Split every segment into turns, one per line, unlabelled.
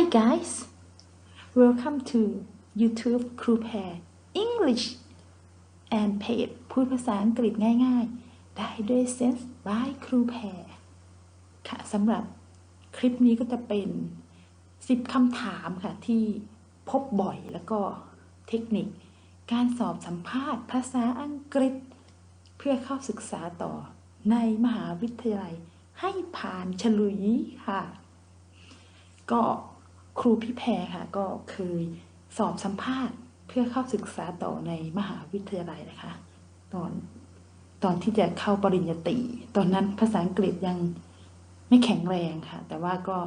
Hi guys welcome to YouTube ครูแพร English and Page พูดภาษาอังกฤษง่ายๆ ได้ด้วย Sense by ครูแพรค่ะสำหรับคลิปนี้ก็จะเป็น 10คำถามค่ะ ที่พบบ่อยแล้วก็เทคนิค การสอบสัมภาษณ์ภาษาอังกฤษ เพื่อเข้าศึกษาต่อในมหาวิทยาลัยให้ผ่านฉลุยค่ะ ก็ ครูพี่แพรค่ะก็เคยสอบสัมภาษณ์ เพื่อเข้าศึกษาต่อในมหาวิทยาลัยนะคะ ตอนตอนที่จะเข้าปริญญาตรีตอนนั้นภาษาอังกฤษยังไม่แข็งแรงค่ะ แต่ว่าก็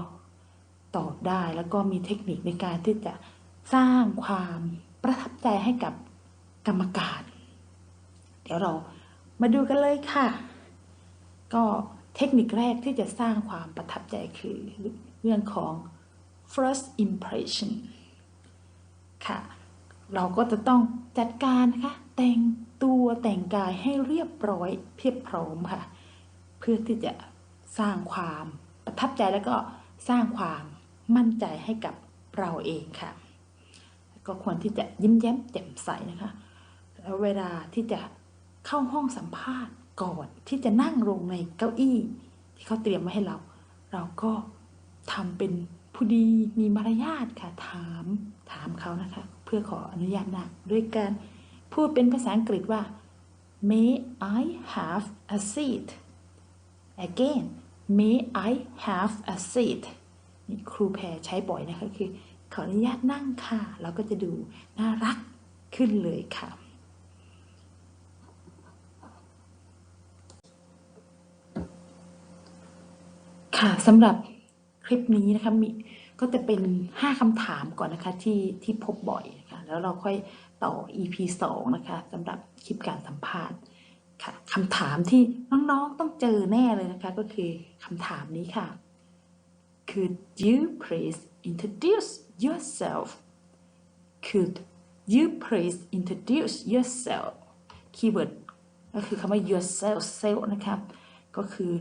ตอบได้แล้วก็มีเทคนิคในการที่จะสร้างความประทับใจให้กับกรรมการ เดี๋ยวเรามาดูกันเลยค่ะ ก็เทคนิคแรกที่จะสร้างความประทับใจคือเรื่องของ first impression ค่ะ เราก็จะต้องจัดการนะคะแต่งตัวแต่งกายให้เรียบร้อยเพียบพร้อมค่ะ เพื่อที่จะสร้างความประทับใจแล้วก็สร้างความมั่นใจให้กับเราเองค่ะ ก็ควรที่จะยิ้มแย้มแจ่มใสนะคะแล้วเวลาที่จะเข้าห้องสัมภาษณ์ก่อนที่จะนั่งลงในเก้าอี้ ที่เขาเตรียมไว้ให้เรา เราก็ทำเป็น ผู้ดีมีมารยาทค่ะถามถามเขานะคะ เพื่อขออนุญาตนั่งด้วยการพูดเป็นภาษาอังกฤษว่า May I have a seat again May I have a seat นี่ครูแพรใช้บ่อยนะคะคือ ขออนุญาตนั่งค่ะเราก็จะดูน่ารักขึ้นเลยค่ะ ค่ะสำหรับ คลิปนี้นะคะมีก็จะเป็น 5คำถามก่อนนะคะที่ที่พบบ่อยนะคะแล้วเราค่อยต่อ EP 2 นะคะสำหรับคลิปการสัมภาษณ์ค่ะคำถามที่น้องๆต้องเจอแน่เลยนะคะ ก็คือคำถามนี้ค่ะ Could you please introduce yourself Could you please introduce yourself คีย์เวิร์ดก็คือคำว่า yourself self นะครับ ก็คือ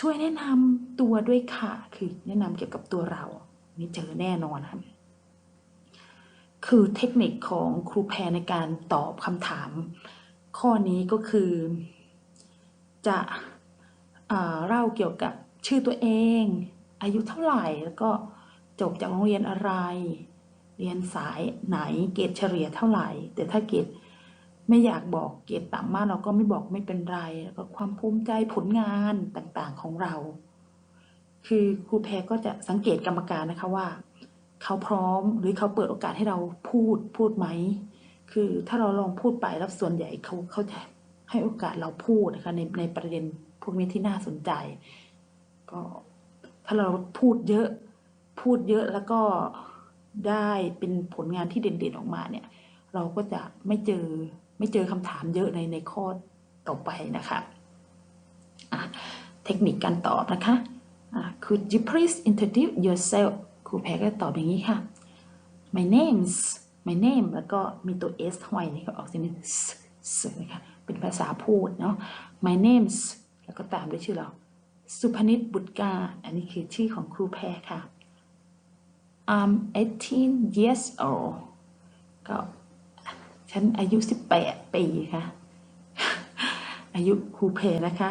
ช่วยแนะนำตัวด้วยค่ะ คือแนะนำเกี่ยวกับตัวเรานี่เจอแน่นอนครับคือเทคนิคของครูแพรในการตอบคำถาม ข้อนี้ก็คือ จะเล่าเกี่ยวกับชื่อตัวเอง อายุเท่าไหร่แล้วก็จบจากโรงเรียนอะไร เรียนสายไหนเกรดเฉลี่ยเท่าไหร่ แต่ถ้าเกรด ไม่อยากบอกเกียรดต่ำมากเราก็ไม่บอกไม่เป็นไร แล้วก็ความภูมิใจผลงานต่างๆของเรา คือครูแพรก็จะสังเกตกรรมการนะคะว่า เขาพร้อมหรือเขาเปิดโอกาสให้เราพูดพูดไหม คือถ้าเราลองพูดไปแล้วส่วนใหญ่เขาเขาจะให้โอกาสเราพูดนะคะในในประเด็นพวกนี้ที่น่าสนใจ ก็ถ้าเราพูดเยอะพูดเยอะแล้วก็ได้เป็นผลงานที่เด่นๆออกมาเนี่ย เราก็จะไม่เจอ ไม่เจอคำถามเยอะในในข้อต่อไปนะคะะเทคนิคการตอบนะคะะ Could you please introduce yourself ครูแพรก็ตอบอย่างนี้ค่ะ My name's my name แล้วก็มีตัว s ห้อยนี่ก็ออกเสียงสนะคะเป็นภาษาพูดเนาะ My name's แล้วก็ตามด้วยชื่อเรา สุพนิชบุตรกา อันนี้คือชื่อของครูแพรค่ะ I'm 18 years old ก็ ฉันอายุ18ปีค่ะ อายุครูเพนะคะ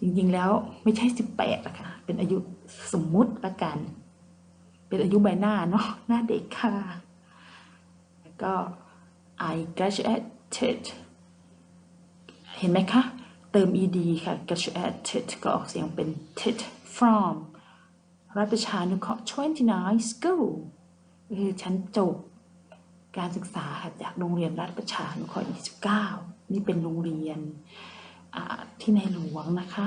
จริงๆแล้วไม่ใช่18ละค่ะเป็นอายุสมมุติละกัน เป็นอายุใบหน้าเนาะหน้าเด็กค่ะ แล้วก็ I graduated เห็นไหมคะ เติม ed ค่ะ graduated ก็ออกเสียงเป็น ted from รัฐประชานุเคราะห์29 school คือฉันจบ การศึกษาจากโรงเรียนรัฐประชานุเคราะห์29 นี่เป็นโรงเรียนที่ในหลวงนะคะ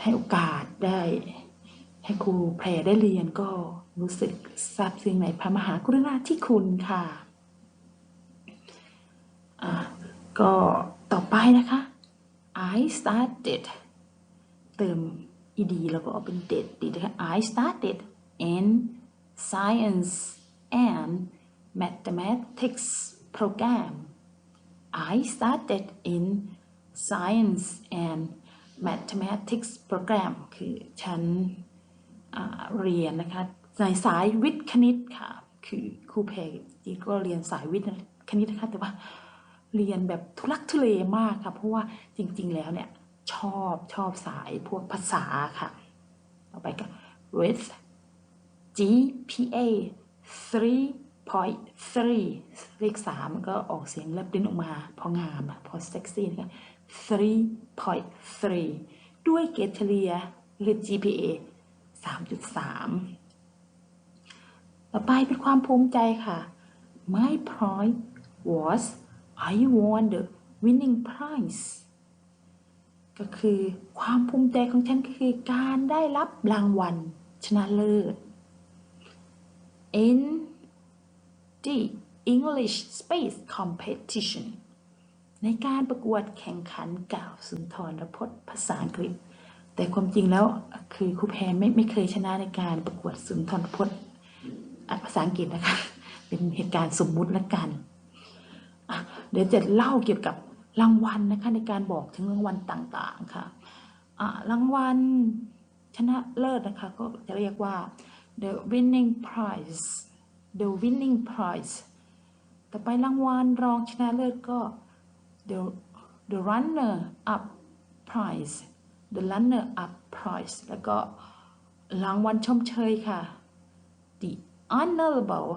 ให้โอกาสได้ให้ครูแพรได้เรียนก็รู้สึกซาบซึ้งในพระมหากรุณาธิคุณค่ะก็ต่อไปนะคะ I started เติม ed แล้วก็เอาเป็น did ดีนะคะ I started in science and mathematics program I started in science and mathematics program คือฉันเรียนนะคะในสายวิทย์คณิตค่ะ คือครูเพจจีก็เรียนสายวิทย์คณิตนะคะแต่ว่าเรียนแบบทุลักทุเลมากค่ะ เพราะว่าจริงๆแล้วเนี่ย ชอบชอบสายพวกภาษาค่ะ ต่อไปก็ with GPA 3.3เลขสามมันก็ออกเสียงแลบลิ้นออกมา พองามอะพอเซ็กซี่นะคะ 3.3 ด้วยเกรดเฉลี่ยหรือ GPA 3.3 ต่อไปเป็นความภูมิใจค่ะ My pride was I won the winning prize ก็คือความภูมิใจของฉันก็คือการได้รับรางวัลชนะเลิศ in the English Space Competition ในการประกวดแข่งขันกล่าวสุนทรพจน์ภาษาอังกฤษ แต่ความจริงแล้วคือครูแพรไม่ไม่เคยชนะในการประกวดสุนทรพจน์ภาษาอังกฤษนะคะเป็นเหตุการณ์สมมุติละกัน เดี๋ยวจะเล่าเกี่ยวกับรางวัลนะคะในการบอกถึงรางวัลต่างๆค่ะรางวัลชนะเลิศนะคะก็จะเรียกว่า the winning prize the winning prize ต่อไปรางวัลรองชนะเลิศก็ the the runner up prize the runner up prize แล้วก็รางวัลชมเชยค่ะ the honorable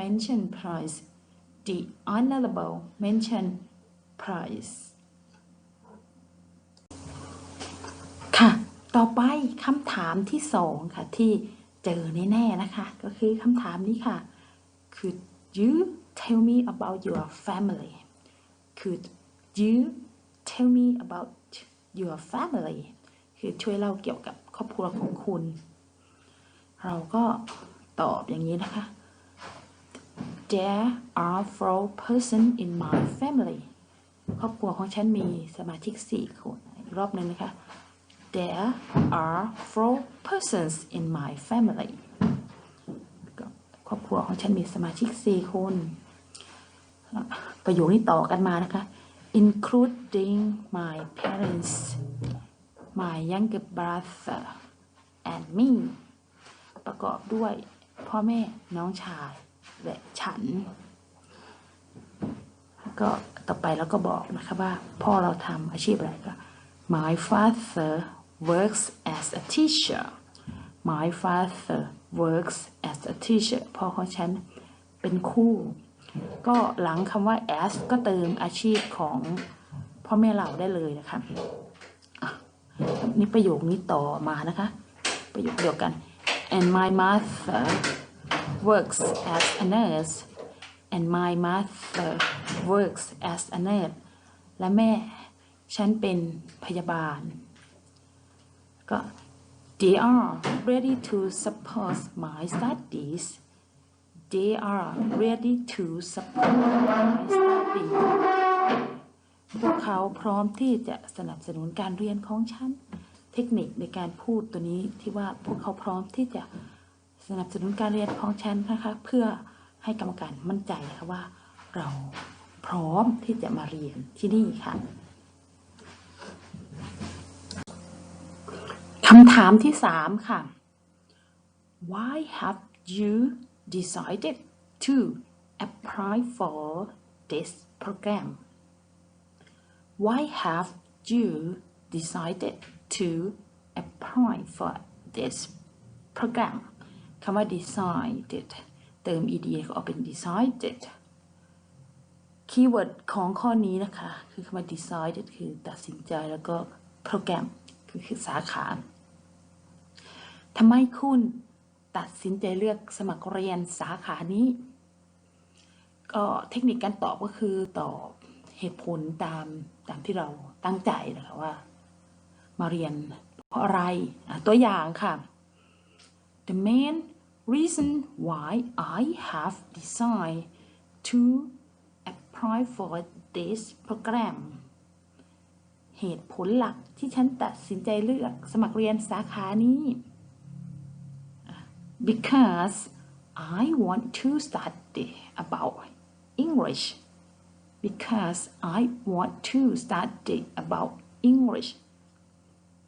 mention prize the honorable mention prize ค่ะ ต่อไปคำถามที่สองค่ะที่ เจอแน่ๆนะคะ ก็คือคำถามนี้ค่ะ Could you tell me about your family Could you tell me about your family คือช่วยเล่าเกี่ยวกับครอบครัวของคุณ เราก็ตอบอย่างนี้นะคะ There are four persons in my family ครอบครัวของฉันมีสมาชิกสี่คน อีกรอบหนึ่งนะคะ There are four persons in my family ครอบครัวของฉันมีสมาชิกสี่คน ประโยคนี้ต่อกันมานะคะ including my parents my younger brother and me ประกอบด้วยพ่อแม่น้องชายและฉัน ก็ต่อไปเราก็บอกนะคะว่า พ่อเราทำอาชีพอะไรก็ My father works as a teacher My father works as a teacher พ่อของฉันเป็นครูก็หลังคำว่า as ก็เติมอาชีพของพ่อแม่เราได้เลยนะคะนี่ประโยคนี้ต่อมานะคะ ประโยคเดียวกัน and my mother works as a nurse and my mother works as a nurse และแม่ฉันเป็นพยาบาล ก็ they are ready to support my studies they are ready to support my studies พวกเขาพร้อมที่จะสนับสนุนการเรียนของฉัน เทคนิคในการพูดตัวนี้ที่ว่าพวกเขาพร้อมที่จะสนับสนุนการเรียนของฉันนะคะ เพื่อให้กรรมการมั่นใจนะคะว่าเราพร้อมที่จะมาเรียนที่นี่ค่ะำถามที่สามค่ะ Why have you decided to apply for this program Why have you decided to apply for this program คำว่า decided เติม ed ก็ออกเป็น decided คีย์เวิร์ดของข้อนี้นะคะ คือคำว่า decided คือตัดสินใจแล้วก็โปรแกรมคือสาขา ทำไมคุณตัดสินใจเลือกสมัครเรียนสาขานี้ ก็เทคนิคการตอบก็คือตอบเหตุผลตามตามที่เราตั้งใจนะคะว่า มาเรียนเพราะอะไรตัวอย่างค่ะ The main reason why I have decided to apply for this program เหตุผลหลักที่ฉันตัดสินใจเลือกสมัครเรียนสาขานี้ because I want to study about English because I want to study about English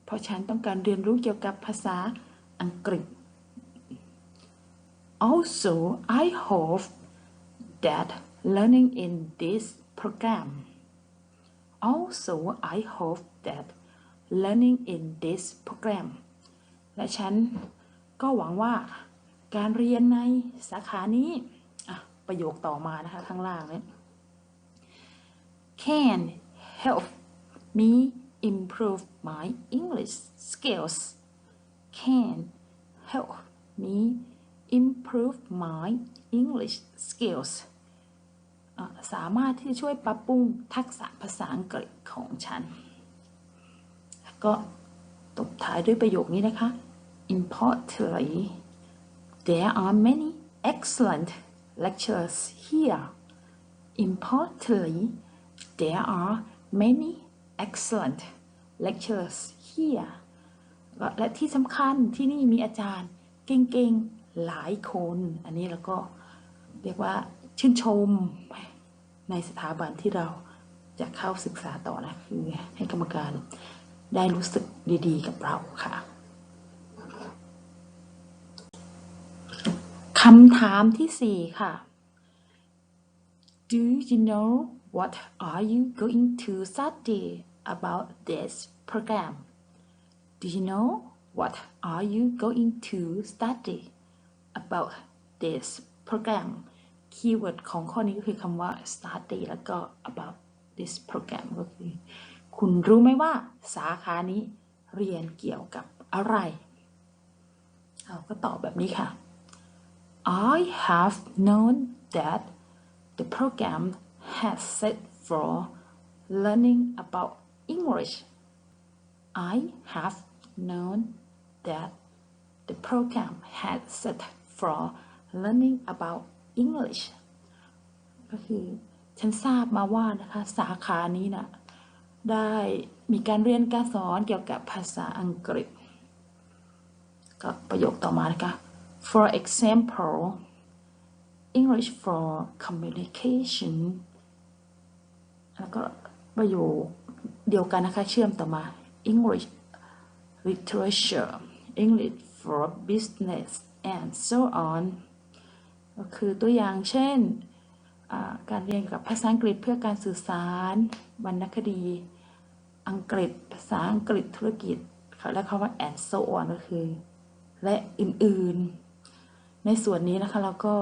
เพราะฉันต้องการเรียนรู้เกี่ยวกับภาษาอังกฤษ also I hope that learning in this program also I hope that learning in this program และฉันก็หวังว่า การเรียนในสาขานี้ประโยคต่อมานะคะข้างล่างเนี่ย can help me improve my English skills can help me improve my English skills สามารถที่จะช่วยปรับปรุงทักษะภาษาอังกฤษของฉัน ก็ตบท้ายด้วยประโยคนี้นะคะ Importantly there are many excellent lecturers here Importantly there are many excellent lecturers here และและที่สำคัญที่นี่มีอาจารย์เก่งๆ หลายคน อันนี้เราก็เรียกว่าชื่นชมในสถาบันที่เราจะเข้าศึกษาต่อนะคือให้กรรมการได้รู้สึกดีๆ กับเราค่ะ คำถามที่สี่ค่ะ Do you know what are you going to study about this program? Do you know what are you going to study about this program คีย์เวิร์ดของข้อนี้ก็คือคำว่า study แล้วก็ about this program ก็คือ คุณรู้ไหมว่าสาขานี้เรียนเกี่ยวกับอะไร เราก็ตอบแบบนี้ค่ะ I have known that the program has set for learning about English. I have known that the program has set for learning about English ก็คือฉันทราบมาว่านะคะสาขานี้นะได้มีการเรียนการสอนเกี่ยวกับภาษาอังกฤษ ก็ประโยคต่อมานะคะ for example English for communication แล้วก็ประโยคเดียวกันนะคะ เชื่อมต่อมา English literature English for business and so on ก็คือตัวอย่างเช่น การเรียนกับภาษาอังกฤษเพื่อการสื่อสาร วรรณคดี อังกฤษ ภาษาอังกฤษธุรกิจ และคำว่า and so on ก็คือ และอื่น ๆ ในส่วนนี้นะคะเราก็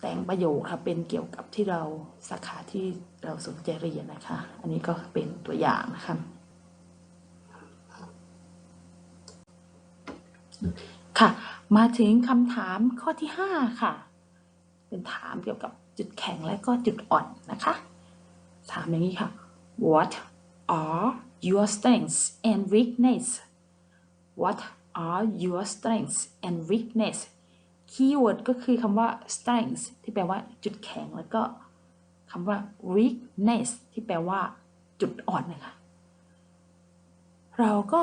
แต่งประโยคค่ะเป็นเกี่ยวกับที่เราสาขาที่เราสนใจเรียนนะคะ อันนี้ก็เป็นตัวอย่างนะคะค่ะ มาถึงคำถามข้อที่ 5 ค่ะ เป็นถามเกี่ยวกับจุดแข็งและก็จุดอ่อนนะคะ ถามอย่างนี้ค่ะ What are your strengths and weakness What are your strengths and weakness คีย์เวิร์ดก็คือคำว่า strength ที่แปลว่าจุดแข็งแล้วก็คำว่า weakness ที่แปลว่าจุดอ่อนนะคะ เราก็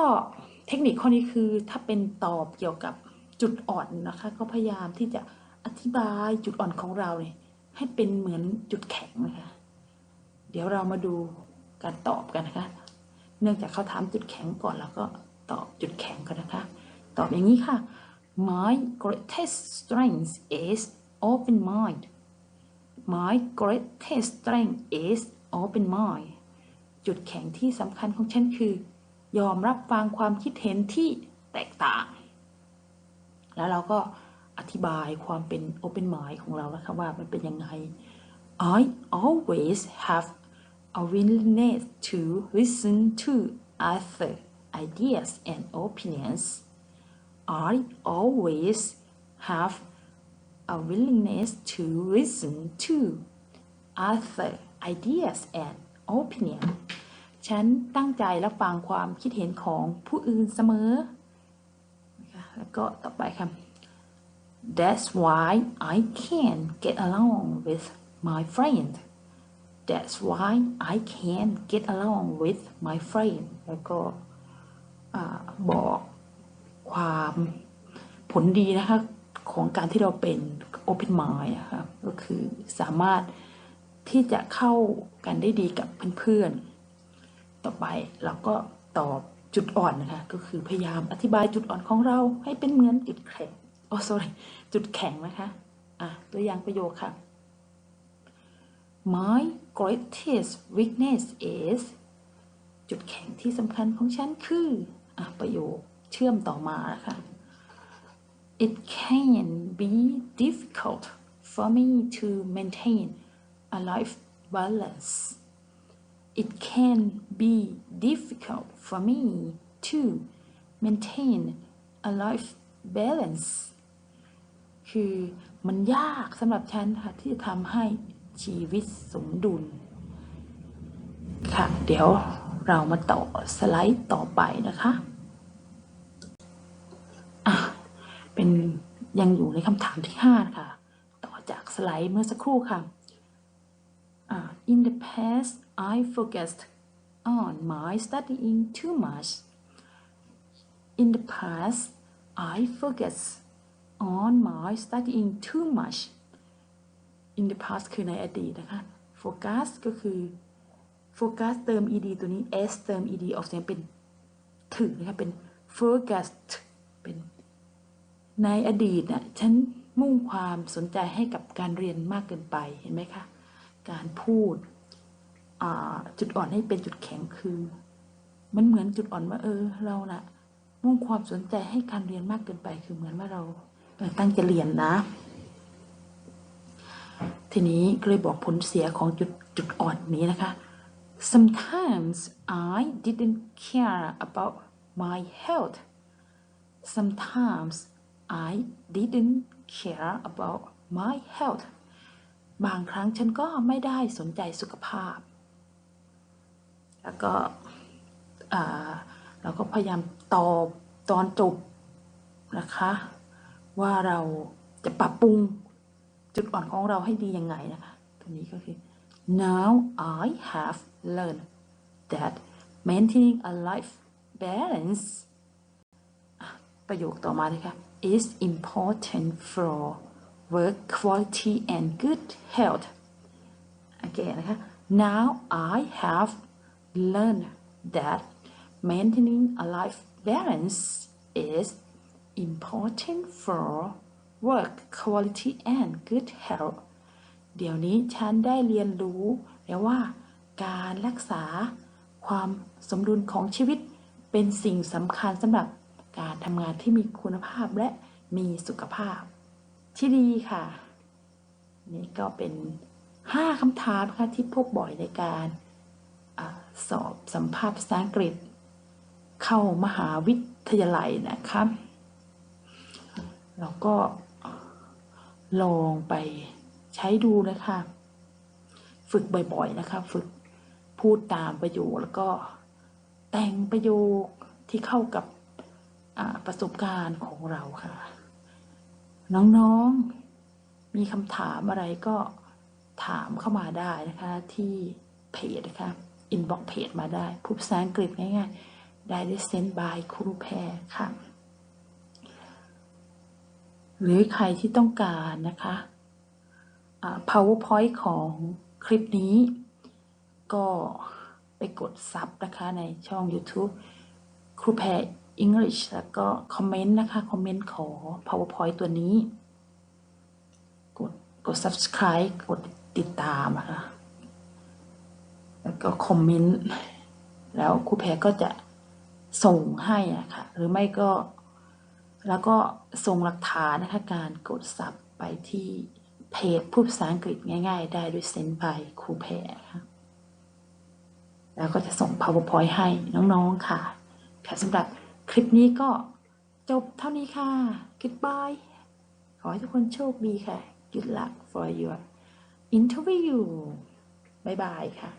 เทคนิคข้อนี้คือถ้าเป็นตอบเกี่ยวกับจุดอ่อนนะคะ ก็พยายามที่จะอธิบายจุดอ่อนของเราเนี่ยให้เป็นเหมือนจุดแข็งนะคะ เดี๋ยวเรามาดูการตอบกันนะคะ เนื่องจากเขาถามจุดแข็งก่อนแล้วก็ตอบจุดแข็งกันนะคะ ตอบอย่างนี้ค่ะ My greatest strength is open mind My greatest strength is open mind จุดแข็งที่สำคัญของฉันคือ ยอมรับฟังความคิดเห็นที่แตกต่าง แล้วเราก็อธิบายความเป็น open mind ของเรานะคะว่ามันเป็นยังไง I always have a willingness to listen to other ideas and opinions. I always have a willingness to listen to other ideas and opinion ฉันตั้งใจรับฟังความคิดเห็นของผู้อื่นเสมอนะคะแล้วก็ต่อไปค่ะ That's why I can get along with my friend That's why I can get along with my friend แล้วก็อ่าบอก ความผลดีนะคะของการที่เราเป็น open mind อะคะก็คือสามารถที่จะเข้ากันได้ดีกับเพื่อนๆ ต่อไปเราก็ตอบจุดอ่อนนะคะ ก็คือพยายามอธิบายจุดอ่อนของเราให้เป็นเหมือนจุดแข็ง oh sorry จุดแข็งนะคะอะตัวอย่างประโยคค่ะ My greatest weakness is จุดแข็งที่สำคัญของฉันคืออะประโยค เชื่อมต่อมานะคะ It can be difficult for me to maintain a life balance. It can be difficult for me to maintain a life balance คือมันยากสำหรับฉันค่ะที่จะทำให้ชีวิตสมดุล ค่ะ เดี๋ยวเรามาต่อสไลด์ต่อไปนะคะ เป็นยังอยู่ในคำถามที่ 5 ค่ะ ต่อจากสไลด์เมื่อสักครู่ค่ะอ่า in the past I focused on my studying too much in the past I focused on my studying too much in the past คือในอดีตนะคะ focus ก็คือ focus เติม ed ตัวนี้ s เติม ed ออกเสียงเป็นถึงนะคะเป็น focused ในอดีตน่ะฉันมุ่งความสนใจให้กับการเรียนมากเกินไปเห็นไหมคะ การพูดจุดอ่อนให้เป็นจุดแข็งคือ มันเหมือนจุดอ่อนว่าเออ เราน่ะ มุ่งความสนใจให้การเรียนมากเกินไปคือเหมือนว่าเราเออตั้งใจเรียนนะ ทีนี้ก็เลยบอกผลเสียของจุดจุดอ่อนนี้นะคะ sometimes I didn't care about my health sometimes I didn't care about my health บางครั้งฉันก็ไม่ได้สนใจสุขภาพ แล้วก็เราก็พยายามตอบตอนจบนะคะ ว่าเราจะปรับปรุงจุดอ่อนของเราให้ดียังไงนะคะตรงนี้ก็คือ now I have learned that maintaining a life balance ประโยคต่อมาเลยค่ะ is important for work quality and good health again นะคะ now I have learned that maintaining a life balance is important for work quality and good health เดี๋ยวนี้ฉันได้เรียนรู้แล้วว่าการรักษาความสมดุลของชีวิตเป็นสิ่งสำคัญสำหรับ การทำงานที่มีคุณภาพและมีสุขภาพ ที่ดีค่ะ นี่ก็เป็น 5คำถามนะคะที่พบบ่อยในการอสอบสัมภาษณ์ภาษาอังกฤษ เข้ามหาวิทยาลัยนะคะแล้วก็ลองไปใช้ดูนะคะ ฝึกบ่อยๆนะคะ ฝึกพูดตามประโยคแล้วก็แต่งประโยคที่เข้ากับ ประสบการณ์ของเราค่ะ น้องๆมีคำถามอะไรก็ถามเข้ามาได้นะคะที่เพจนะคะอินบ็อกเพจมาได้พูดภาษาอังกฤษง่ายๆได้ได้เซนบายครูแพรค่ะ หรือใครที่ต้องการนะคะ powerpoint ของคลิปนี้ ก็ไปกดซับนะคะในช่อง YouTube ครูแพร English แล้วก็คอมเมนต์นะคะ คอมเมนต์ขอ powerpoint ตัวนี้ กดกด subscribe กดติดตามนะคะแล้วก็คอมเมนต์ แล้วครูแพรก็จะส่งให้อะค่ะหรือไม่ก็ แล้วก็ส่งหลักฐานนะคะ การกดซับไปที่เพจพูดภาษาอังกฤษง่าย ๆ ได้ด้วยเซนไปครูแพรค่ะแล้วก็จะส่ง powerpoint ให้น้อง ๆ ค่ะ ค่ะสำหรับ คลิปนี้ก็จบเท่านี้ค่ะ goodbye ขอให้ทุกคนโชคดีค่ะ good luck for your interview บายบายค่ะ